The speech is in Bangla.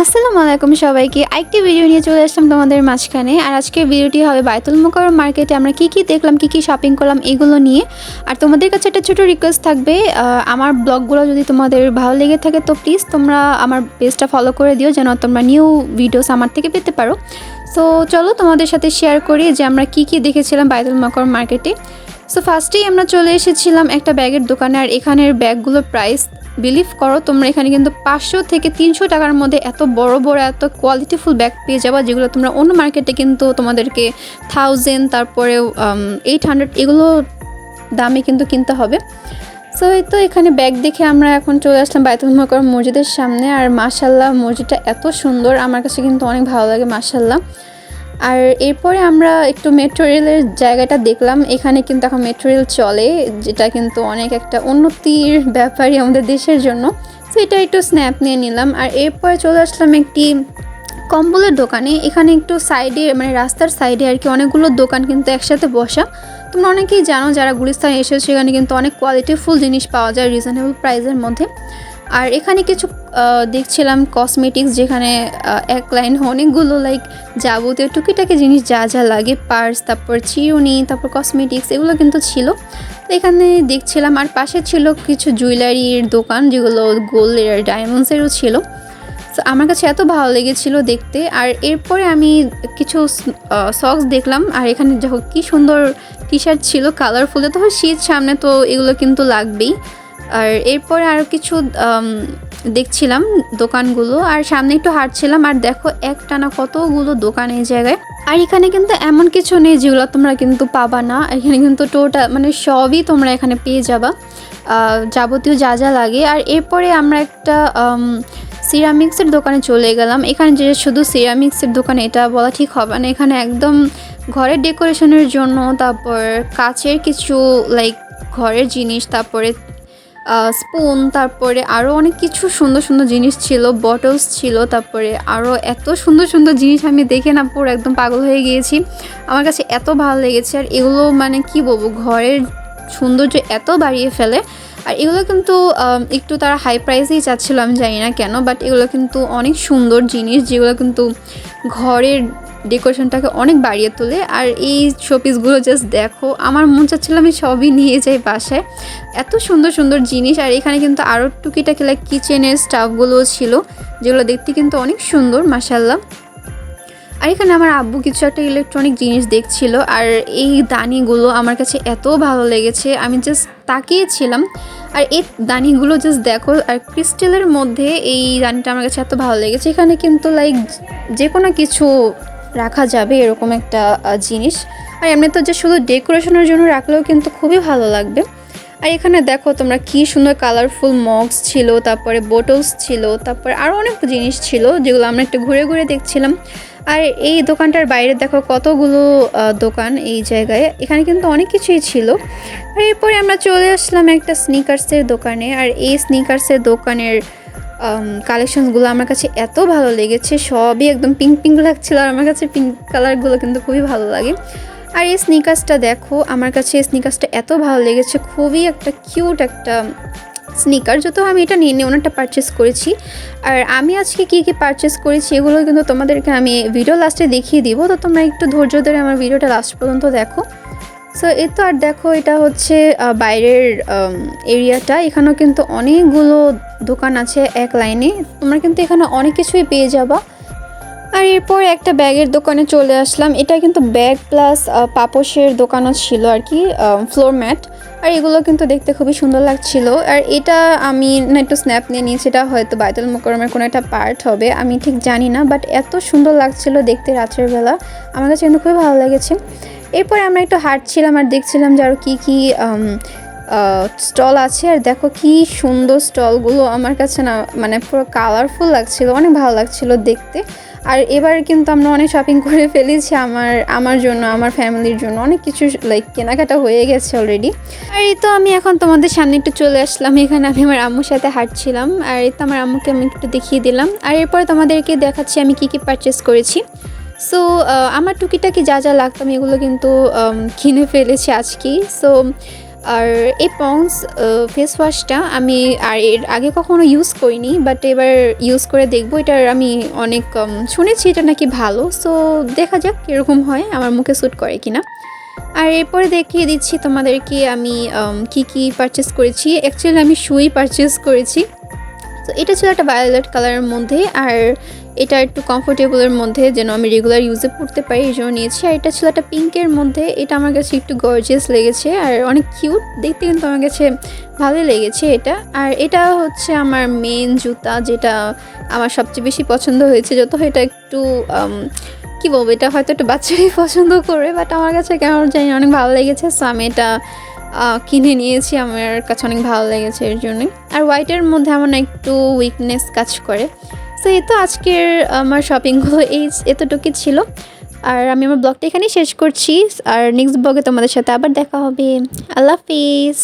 আসসালামু আলাইকুম সবাইকে। আরেকটি ভিডিও নিয়ে চলে আসলাম তোমাদের মাঝখানে। আর আজকের ভিডিওটি হবে বায়তুল মোকাররম মার্কেটে আমরা কি কি দেখলাম, কি কি শপিং করলাম, এগুলো নিয়ে। আর তোমাদের কাছে একটা ছোটো রিকোয়েস্ট থাকবে আমার ব্লগগুলো যদি তোমাদের ভালো লেগে থাকে তো প্লিজ তোমরা আমার পেজটা ফলো করে দিও, যেন তোমরা নিউ ভিডিওস আমার থেকে পেতে পারো। সো চলো তোমাদের সাথে শেয়ার করি যে আমরা কি কি দেখেছিলাম বায়তুল মোকাররম মার্কেটে। সো ফার্স্টেই আমরা চলে এসেছিলাম একটা ব্যাগের দোকানে, আর এখানের ব্যাগগুলোর প্রাইস বিলিভ করো, তোমরা এখানে কিন্তু পাঁচশো থেকে তিনশো টাকার মধ্যে এত বড় বড়, এত কোয়ালিটিফুল ব্যাগ পেয়ে যাবা, যেগুলো তোমরা অন্য মার্কেটে কিন্তু তোমাদেরকে থাউজেন্ড তারপরে এইট হান্ড্রেড এগুলো দামে কিন্তু কিনতে হবে। সো এই তো এখানে ব্যাগ দেখে আমরা এখন চলে আসলাম বায়তুল মোকাররম মসজিদের সামনে। আর মাশাল্লাহ মসজিদটা এত সুন্দর, আমার কাছে কিন্তু অনেক ভালো লাগে মাশাল্লাহ আর এরপরে আমরা একটু মেট্রো রেলের জায়গাটা দেখলাম। এখানে কিন্তু এখন মেট্রো রেল চলে, যেটা কিন্তু অনেক একটা উন্নতির ব্যাপারই আমাদের দেশের জন্য। তো এটা একটু স্ন্যাপ নিয়ে নিলাম। আর এরপরে চলে আসলাম একটি কম্বলের দোকানে। এখানে একটু সাইডে মানে রাস্তার সাইডে আর কি অনেকগুলো দোকান কিন্তু একসাথে বসা। তোমরা অনেকেই জানো যারা গুলিস্তানে এসেছ, সেখানে কিন্তু অনেক কোয়ালিটিফুল জিনিস পাওয়া যায় রিজনেবল প্রাইসের মধ্যে। আর এখানে কিছু দেখছিলাম কসমেটিক্স যেখানে এক লাইন অনেকগুলো লাইক যাবতীয় টুকিটাকি জিনিস যা যা লাগে পার্স তারপর চিরুনি, তারপর কসমেটিক্স এগুলো কিন্তু ছিল। এখানে দেখছিলাম, আর পাশে ছিল কিছু জুয়েলারির দোকান, যেগুলো গোল্ডের আর ডায়মন্ডসেরও ছিল। আমার কাছে এত ভালো লেগেছিল দেখতে, আর এরপরে আমি কিছু সক্স দেখলাম, আর এখানে দেখো কি সুন্দর টি শার্ট ছিল কালারফুল তো শীত সামনে তো এগুলো কিন্তু লাগবেই। আর এরপরে আরও কিছু দেখছিলাম দোকানগুলো, আর সামনে একটু হাঁটছিলাম, আর দেখো একটানা কতগুলো দোকান এই জায়গায়। আর এখানে কিন্তু এমন কিছু নেই যেগুলো তোমরা কিন্তু পাবা না। এখানে কিন্তু টোটাল মানে সবই তোমরা এখানে পেয়ে যাবা। যাবতীয় যা যা লাগে। আর এরপরে আমরা একটা সিরামিক্সের দোকানে চলে গেলাম। এখানে যে শুধু সিরামিক্সের দোকান, এটা বলা ঠিক হবে না। এখানে একদম ঘরের ডেকোরেশনের জন্য, তারপর কাচের কিছু লাইক ঘরের জিনিস, তারপরে স্পুন তারপরে আরও অনেক কিছু সুন্দর সুন্দর জিনিস ছিল বটলস ছিল, তারপরে আরও এত সুন্দর সুন্দর জিনিস আমি দেখে না পুরো একদম পাগল হয়ে গিয়েছি। আমার কাছে এত ভালো লেগেছে আর এগুলো মানে কি বলব, ঘরের সৌন্দর্য এত বাড়িয়ে ফেলে। আর এগুলো কিন্তু একটু তারা হাই প্রাইসেই চাচ্ছিল, আমি জানি না কেন বাট এগুলো কিন্তু অনেক সুন্দর জিনিস যেগুলো কিন্তু ঘরের ডেকোরেশনটাকে অনেক বাড়িয়ে তোলে। আর এই শোপিসগুলো জাস্ট দেখো, আমার মন চাচ্ছিল আমি সবই নিয়ে যাই বাসায়। এত সুন্দর সুন্দর জিনিস, আর এখানে কিন্তু আরও টুকিটাকি লাইক কিচেনের স্টাফগুলোও ছিল, যেগুলো দেখতে কিন্তু অনেক সুন্দর মাসাল্লাহ আর এখানে আমার আব্বু কিছু একটা ইলেকট্রনিক জিনিস দেখছিল, আর এই দানিগুলো আমার কাছে এত ভালো লেগেছে, আমি জাস্ট তাকিয়েছিলাম। আর এই দানিগুলো জাস্ট দেখো, আর ক্রিস্টালের মধ্যে এই দানিটা আমার কাছে এত ভালো লেগেছে। এখানে কিন্তু লাইক যে কোনো কিছু রাখা যাবে এরকম একটা জিনিস। আর এমনি তো যে শুধু ডেকোরেশনের জন্য রাখলেও কিন্তু খুবই ভালো লাগবে। আর এখানে দেখো তোমরা কি সুন্দর কালারফুল মগস ছিল, তারপরে বোটলস ছিল, তারপরে আরও অনেক জিনিস ছিল যেগুলো আমরা একটু ঘুরে ঘুরে দেখছিলাম। আর এই দোকানটার বাইরে দেখো কতগুলো দোকান এই জায়গায়। এখানে কিন্তু অনেক কিছুই ছিল। আর এরপরে আমরা চলে আসলাম একটা স্নিকার্সের দোকানে। আর এই স্নিকার্সের দোকানের কালেকশনসগুলো আমার কাছে এত ভালো লেগেছে, সবই একদম পিঙ্ক পিঙ্ক লাগছিল আর আমার কাছে পিঙ্ক কালারগুলো কিন্তু খুবই ভালো লাগে। আর এই স্নিকার্সটা দেখো, আমার কাছে এই স্নিকার্সটা এত ভালো লেগেছে, খুবই একটা কিউট একটা স্নিকার যত আমি এটা নিয়ে নিয়ে ওনারটা পারচেস করেছি। আর আমি আজকে কী কী পারচেস করেছি এগুলো কিন্তু তোমাদেরকে আমি ভিডিও লাস্টে দেখিয়ে দিব, তো তোমরা একটু ধৈর্য ধরে আমার ভিডিওটা লাস্ট পর্যন্ত দেখো। সো এ তো আর দেখো, এটা হচ্ছে বাইরের এরিয়াটা এখানেও কিন্তু অনেকগুলো দোকান আছে এক লাইনে। তোমরা কিন্তু এখানে অনেক কিছুই পেয়ে যাবা। আর এরপর একটা ব্যাগের দোকানে চলে আসলাম। এটা কিন্তু ব্যাগ প্লাস পাপোশের দোকানও ছিল আর কি ফ্লোর ম্যাট আর এগুলো কিন্তু দেখতে খুবই সুন্দর লাগছিল। আর এটা আমি না, একটু স্ন্যাপ নিয়ে নিয়েছি এটা হয়তো বাইতুল মোকরমের কোনো একটা পার্ট হবে, আমি ঠিক জানি না। বাট এত সুন্দর লাগছিল দেখতে রাত্রের বেলা। আমার কাছে কিন্তু খুবই ভালো লেগেছে। এরপরে আমরা একটু হাঁটছিলাম আর দেখছিলাম যে আরও কী কী স্টল আছে। আর দেখো কি সুন্দর স্টলগুলো আমার কাছে না মানে পুরো কালারফুল লাগছিল, অনেক ভালো লাগছিল দেখতে। আর এবার কিন্তু আমরা অনেক শপিং করে ফেলেছি আমার আমার জন্য, আমার ফ্যামিলির জন্য। অনেক কিছু লাইক কেনাকাটা হয়ে গেছে অলরেডি আর এই তো আমি এখন তোমাদের সামনে একটু চলে আসলাম। এখানে আমি আমার আম্মুর সাথে হাঁটছিলাম। আর এই তো আমার আম্মুকে আমি একটু দেখিয়ে দিলাম। আর এরপরে তোমাদেরকে দেখাচ্ছি আমি কি কি পারচেস করেছি। সো আমার টুকিটাকি যা যা লাগতো আমি এগুলো কিন্তু কিনে ফেলেছি আজকেই সো আর এই পংস ফেস ওয়াশটা আমি আর এর আগে কখনো ইউজ করিনি বাট এবার ইউজ করে দেখব। এটার আমি অনেক শুনেছি এটা নাকি ভালো। সো দেখা যাক কীরকম হয়, আমার মুখে স্যুট করে কিনা। আর এরপরে দেখিয়ে দিচ্ছি তোমাদেরকে আমি কি কি পারচেস করেছি। অ্যাকচুয়ালি আমি শুই পারচেস করেছি। তো এটা ছিল একটা ভায়োলেট কালারের মধ্যে। আর এটা একটু কমফোর্টেবলের মধ্যে যেন আমি রেগুলার ইউজে পড়তে পারি, এই জন্য নিয়েছি। আর এটা ছিল একটা পিঙ্কের মধ্যে। এটা আমার কাছে একটু গর্জিয়াস লেগেছে আর অনেক কিউট দেখতে কিন্তু আমার কাছে ভালোই লেগেছে এটা। আর এটা হচ্ছে আমার মেন জুতা যেটা আমার সবচেয়ে বেশি পছন্দ হয়েছে। যত এটা একটু কি বলব, এটা হয়তো একটু বাচ্চারাই পছন্দ করে বাট আমার কাছে কেমন জানি অনেক ভালো লেগেছে। সো আমি এটা কিনে নিয়েছি। আমার কাছে অনেক ভালো লেগেছে এর জন্যই। আর হোয়াইটের মধ্যে আমার একটু উইকনেস কাজ করে। সো এ তো আজকের আমার শপিংগুলো এই এতটুকুই ছিল। আর আমি আমার ব্লগটা এখানেই শেষ করছি। আর নেক্সট ব্লগে তোমাদের সাথে আবার দেখা হবে। আল্লাহ হাফিজ।